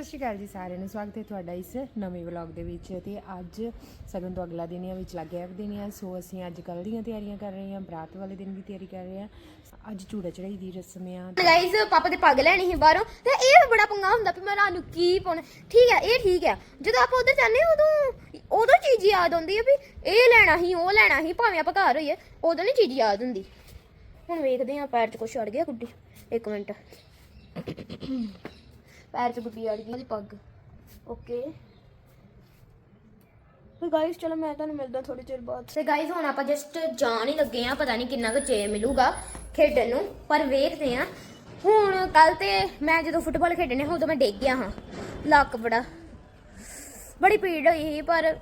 ਸਤਿ ਸ਼੍ਰੀ ਅਕਾਲ ਜੀ ਸਾਰਿਆਂ ਨੂੰ। ਸਵਾਗਤ ਹੈ ਤੁਹਾਡਾ ਇਸ ਨਵੇਂ ਵਲੌਗ ਦੇ ਵਿੱਚ ਤੇ ਅੱਜ ਸਗਨ ਤੋਂ ਅਗਲਾ ਦਿਨ ਆ ਵਿੱਚ ਲੱਗ ਗਿਆ ਦਿਨ ਆ। ਸੋ ਅਸੀਂ ਅੱਜ ਕੱਲ੍ਹ ਦੀਆਂ ਤਿਆਰੀਆਂ ਕਰ ਰਹੇ ਹਾਂ ਬਰਾਤ ਵਾਲੇ ਦਿਨ ਦੀ ਤਿਆਰੀ ਕਰ ਰਹੇ ਹਾਂ। ਅੱਜ ਚੂੜਾ ਚੜਾਈ ਦੀ ਰਸਮ ਆ। ਗਾਈਜ਼ ਪਾਪਾ ਦੇ ਪੱਗ ਲੈਣੀ ਸੀ ਬਾਹਰੋਂ ਤੇ ਇਹ ਵੀ ਬੜਾ ਪੰਗਾ ਹੁੰਦਾ ਵੀ ਮੈਂ ਰਾਤ ਨੂੰ ਕੀ ਪਾਉਣਾ। ਠੀਕ ਹੈ ਇਹ ਠੀਕ ਹੈ ਜਦੋਂ ਆਪਾਂ ਉਧਰ ਜਾਂਦੇ ਹਾਂ, ਉਦੋਂ ਉਦੋਂ ਚੀਜ਼ ਯਾਦ ਆਉਂਦੀ ਹੈ ਵੀ ਇਹ ਲੈਣਾ ਸੀ ਉਹ ਲੈਣਾ ਸੀ ਭਾਵੇਂ ਆਪਾਂ ਘਰ ਹੋਈਏ ਉਦੋਂ ਨਹੀਂ ਚੀਜ਼ ਯਾਦ ਹੁੰਦੀ। ਹੁਣ ਵੇਖਦੇ ਹਾਂ ਪੈਰ 'ਚ ਕੁਛ ਅੜ ਗਿਆ ਗੁੱਡੀ। ਇੱਕ ਮਿੰਟ। ਪੈਰ 'ਚ ਗੁੱਡੀ ਅੜ ਗਈ, ਉਹਦੀ ਪੱਗ। ਓਕੇ ਤੇ ਗਾਇਸ ਚਲੋ ਮੈਂ ਤੁਹਾਨੂੰ ਮਿਲਦਾ ਥੋੜੀ ਚਿਰ ਬਾਅਦ। ਤੇ ਗਾਇਸ ਹੁਣ ਆਪਾਂ ਜਸਟ ਜਾਣ ਹੀ ਲੱਗੇ ਆ ਪਤਾ ਨਹੀਂ ਕਿੰਨਾ ਕੁ ਚੇ ਮਿਲੂਗਾ ਖੇਡਣ ਨੂੰ, ਪਰ ਵੇਖਦੇ ਆ ਹੁਣ ਕੱਲ ਤੇ ਮੈਂ ਜਦੋਂ ਫੁੱਟਬਾਲ ਖੇਡਣੇ, ਉਦੋਂ ਮੈਂ ਡਿੱਗ ਗਿਆ ਹਾਂ, ਲੱਕ ਬੜਾ। ਬੜੀ ਪੀੜ ਹੋਈ ਸੀ, ਪਰ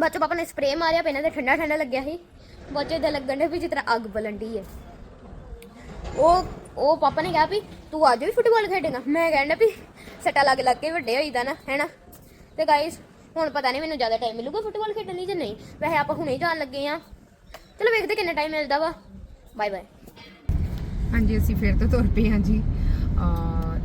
ਬੱਚੋ ਪਾਪਾ ਨੇ ਸਪਰੇਅ ਮਾਰਿਆ, ਪਹਿਲਾਂ ਤੇ ਠੰਡਾ ਠੰਡਾ ਲੱਗਿਆ ਸੀ। ਬੱਚੇ ਦੇ ਲੱਗਣ ਦੇ ਵੀ ਜਿਸ ਤਰ੍ਹਾਂ ਅੱਗ ਬਲੰਡੀ ਹੈ। ਉਹ ਉਹ ਪਾਪਾ ਨੇ ਕਿਹਾ ਵੀ ਤੂੰ ਅੱਜ ਵੀ ਫੁੱਟਬਾਲ ਖੇਡੇਗਾ। ਮੈਂ ਕਹਿੰਦਾ ਵੀ ਸੱਟਾ ਲੱਗ ਲੱਗ ਕੇ ਵੱਡੇ ਹੋਈਦਾ ਨਾ ਹੈਨਾ? ਤੇ ਗਾਇਸ ਹੁਣ ਪਤਾ ਨਹੀਂ ਮੈਨੂੰ ਜ਼ਿਆਦਾ ਟਾਈਮ ਮਿਲੂਗਾ ਫੁੱਟਬਾਲ ਖੇਡਣ ਲਈ ਜਾਂ ਨਹੀਂ। ਵੈਸੇ ਆਪਾਂ ਹੁਣੇ ਜਾਣ ਲੱਗੇ ਆ। ਚਲੋ ਵੇਖਦੇ ਕਿੰਨਾ ਟਾਈਮ ਮਿਲਦਾ ਵਾ। ਬਾਏ ਬਾਏ ਹਾਂਜੀ ਅਸੀਂ ਫਿਰ ਤੋਂ ਤੁਰ ਪਏ ਹਾਂ ਜੀ। ਆ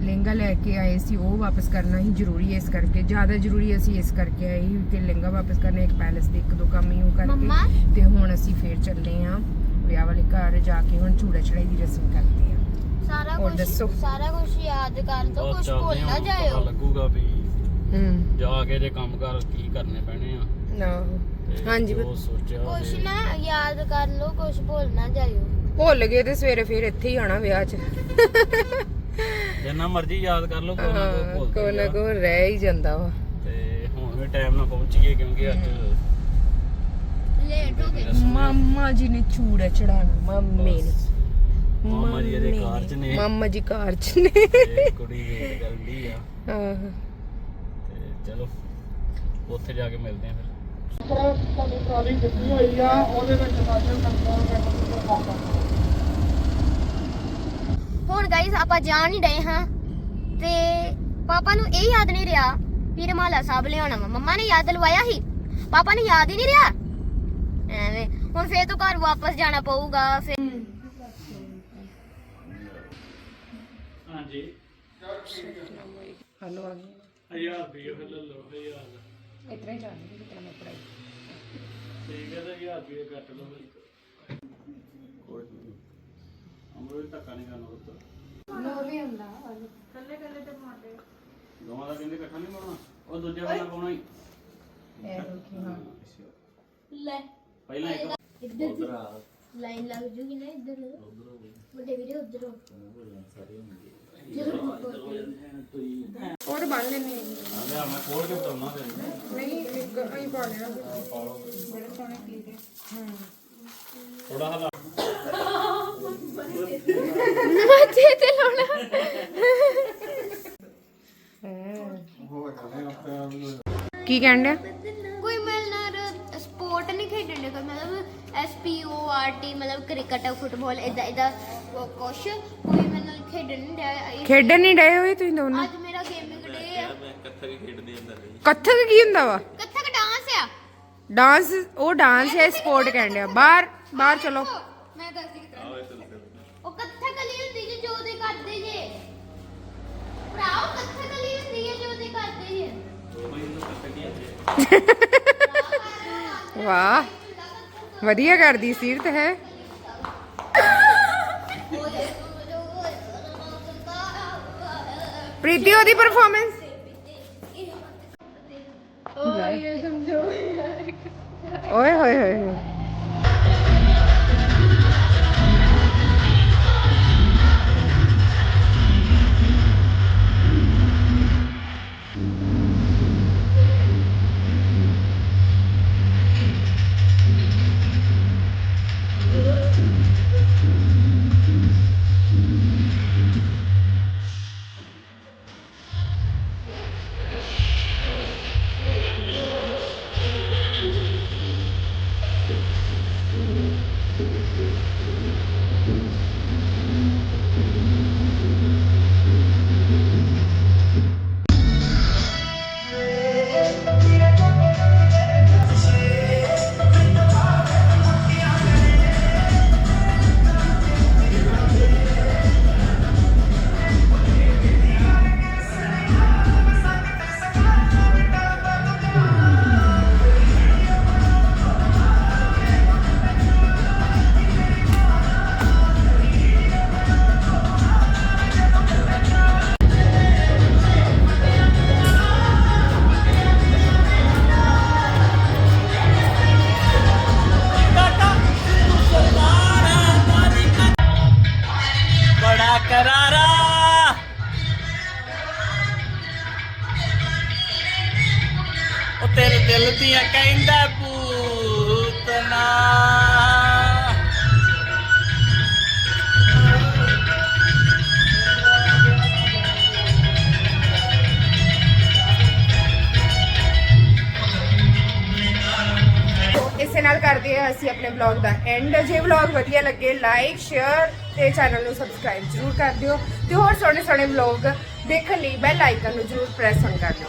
ਲਹਿੰਗਾ ਲੈ ਕੇ ਆਏ ਸੀ ਉਹ ਵਾਪਸ ਕਰਨਾ ਹੀ ਜ਼ਰੂਰੀ ਹੈ ਇਸ ਕਰਕੇ। ਜ਼ਿਆਦਾ ਜ਼ਰੂਰੀ ਅਸੀਂ ਇਸ ਕਰਕੇ ਆਏ ਸੀ ਕਿ ਲਹਿੰਗਾ ਵਾਪਸ ਕਰਨਾ ਇੱਕ ਪੈਲਸ ਦੇ ਇੱਕ ਦੋ ਕੰਮ ਹੀ ਉਹ? ਕਰਕੇ। ਤੇ ਹੁਣ ਅਸੀਂ ਫੇਰ ਚੱਲੇ ਹਾਂ ਵਿਆਹ ਵਾਲੇ ਘਰ ਜਾ ਕੇ ਹੁਣ ਚੂੜਾ ਚੜਾਈ ਦੀ ਰਸਮ ਕਰਦੇ ਹਾਂ ਸਾਰਾ ਹੋਰ ਦੱਸੋ। ਸਾਰਾ ਕੁਝ ਯਾਦ ਕਰ ਦੋ ਬਸ ਕੁਝ ਚੱਲਦੇ ਭੁੱਲ ਹਾਂ, ਨਾ ਪਤਾ ਜਾਇਓ। ਲੱਗੂਗਾ ਵੀ ਹੂੰ। ਜਾ ਕੇ ਜੇ ਕੰਮ ਕਰ ਕੀ ਕਰਨੇ ਪੈਣੇ ਆ। ਨਾ। ਤੇ ਹਾਂਜੀ ਜੋ ਸੋਚਿਆ ਕੁਝ ਉਹਦੇ- ਨਾ ਯਾਦ ਕਰ ਲੋ ਕੁਝ ਭੁੱਲ ਨਾ ਜਾਇਓ। ਭੁੱਲ ਗਏ ਤੇ ਸਵੇਰੇ ਫੇਰ ਇੱਥੇ ਹੀ ਆਣਾ ਵਿਆਹ 'ਚ। ਜਿੰਨਾ ਮਰਜ਼ੀ ਯਾਦ ਕਰ ਲਓ ਕੋਈ ਨਾ ਕੋਈ ਹਾਂ, ਭੁੱਲਦੇ ਕੋਈ ਨਾ ਆ। ਕੋਈ ਰਹਿ ਹੀ ਜਾਂਦਾ ਵਾ। ਤੇ ਹੁਣ ਵੀ ਟਾਈਮ ਨਾਲ ਪਹੁੰਚੀਏ ਕਿਉਂਕਿ ਅੱਜ ਲੇਟ ਹੋ ਗਏ। ਮਾਮਾ ਜੀ ਨੇ ਚੂੜਾ ਚੜਾਣਾ ਮੰਮੀ ਨੇ। ਮਾਮਾ ਜੀ ਇਹਦੇ ਕਾਰ 'ਚ ਨੇ। ਮਾਮਾ ਜੀ ਕਾਰ 'ਚ ਨੇ। ਤੇ ਕੁੜੀ ਵੇਟ ਕਰਦੀ ਆ। ਆਹ। ਤੇ ਚਲੋ ਉੱਥੇ ਜਾ ਕੇ ਮਿਲਦੇ ਆ ਫਿਰ। ਹੁਣ ਗਾਈਸ ਆਪਾਂ ਜਾਣ ਹੀ ਡਏ ਹਾਂ। ਤੇ ਪਾਪਾ ਨੂੰ ਇਹ ਯਾਦ ਨਹੀਂ ਰਿਹਾ ਵੀ ਰਮਾਲਾ ਸਾਹਿਬ ਲਿਆਉਣਾ ਵਾ। ਮੰਮਾ ਨੇ ਯਾਦ ਲਵਾਇਆ ਸੀ। ਪਾਪਾ ਨੂੰ ਯਾਦ ਹੀ ਨਹੀਂ ਰਿਹਾ। ਐਵੇਂ ਹੁਣ ਫੇਰ ਤੋਂ ਘਰ ਵਾਪਸ ਜਾਣਾ ਪਊਗਾ ਫਿਰ ਹਾਂਜੀ। ਹਲੋ ਆ ਗਏ 1000 ਰੁਪਏ ਫਿਰ ਲੈ ਲਓ 1000 ਇਤਨਾ ਹੀ ਜਾਣਗੇ ਕਿਤਨਾ ਮੈਂ ਪੜਾਈ ਠੀਕ ਹੈ ਤਾਂ 1000 ਰੁਪਏ ਕੱਟ ਲਓ ਫਿਰ। ਕੋਈ ਨਹੀਂ ਅਮਰੋ ਧੱਕਾ ਨਹੀਂ ਕਰਨਾ ਉੱਤਰ ਨੋਰ ਵੀ ਹੁੰਦਾ ਦੋਵਾਂ ਦਾ ਕਹਿੰਦੇ ਇਕੱਠਾ ਨਹੀਂ ਪਾਉਣਾ ਉਹ ਦੂਜੇ ਵਾਲਾ ਪਾਉਣਾ ਹੀ। ਇਹ ਰੋਕੀ ਹਾਂ ਲੈ। ਪਹਿਲਾਂ ਇੱਕ। ਇੱਧਰ ਲਾਈਨ ਲੱਗ ਜੂਗੀ ਨਾ ਇੱਧਰ। ਵੱਡੇ ਵੀਰੇ ਉਧਰ ਉਹ ਤਾਂ ਬੰਨ ਲੈਣੇ ਮੈਂ ਖੋਲ ਕੇ ਬਤਾਉਣਾ ਤੇ ਨਹੀਂ ਇੱਕ ਅਹੀਂ ਪਾ ਲੈਣਾ ਥੋੜਾ ਹਲਾ। ਮੱਥੇ ਤੇ ਲਾਉਣਾ। ਕੀ ਕਹਿਣ ਡਿਆ? ਕੋਈ ਨਾਲ ਸਪੋਰਟ ਨਹੀਂ ਖੇਡਣ ਦੇ ਕੋਈ। ਮਤਲਬ S P O R T ਮਤਲਬ ਕ੍ਰਿਕਟ ਫੁੱਟਬਾਲ ਇਦਾਂ ਇਦਾਂ ਕੁਛ ਕੋਈ ਖੇਡਣ ਨਹੀਂ ਡਿਆ ਇਹ- ਖੇਡਣ ਨਹੀਂ ਡਏ ਹੋਏ ਤੁਸੀਂ ਦੋਨੋਂ? ਅੱਜ ਮੇਰਾ ਗੇਮਿੰਗ ਡੇ ਆ। ਕੱਥਕ ਕੀ ਹੁੰਦਾ ਵਾ? ਕੱਥਕ ਡਾਂਸ ਆ। ਡਾਂਸ ਉਹ ਡਾਂਸ ਹੈ ਸਪੋਰਟ ਕਹਿਣ ਡਿਆ। ਬਾਹਰ ਬਾਹਰ ਚਲੋ। ਮੈਂ ਦੱਸਦੀ ਕਿ ਉਹ ਕੱਥਕ ਕਲੀ ਹੁੰਦੀ ਜੇ ਜੋ ਦੇ ਕਰਦੇ ਜੇ। ਭਰਾਓ ਕੱਥਕ ਕਲੀ ਹੁੰਦੀ ਹੈ ਜੋ ਦੇ ਕਰਦੇ ਜੇ। ਵਾਹ ਵਧੀਆ ਕਰਦੀ ਸੀਰਤ ਹੈ। ਪ੍ਰੀਤੀ ਉਹਦੀ ਪਰਫਾਰਮੈਂਸ ਓਏ ਹੋਏ ਹੋਏ ਹੋਏ। ਦਿਲ ਦੀਆਂ ਕਹਿੰਦਾ ਪੂਤਨਾ ਇਸੇ ਨਾਲ ਕਰਦੇ ਹਾਂ ਅਸੀਂ ਆਪਣੇ ਵਲੌਗ ਦਾ ਐਂਡ ਜੇ ਵਲੌਗ ਵਧੀਆ ਲੱਗੇ ਲਾਈਕ ਸ਼ੇਅਰ ਤੇ ਚੈਨਲ ਨੂੰ ਸਬਸਕ੍ਰਾਈਬ ਜ਼ਰੂਰ ਕਰ ਦਿਓ ਤੇ ਹੋਰ ਸੋਹਣੇ ਸੋਹਣੇ ਵਲੌਗ ਦੇਖਣ ਲਈ ਬੈਲ ਆਈਕਨ ਨੂੰ ਜ਼ਰੂਰ ਪ੍ਰੈਸ ਔਨ ਕਰ ਦਿਓ।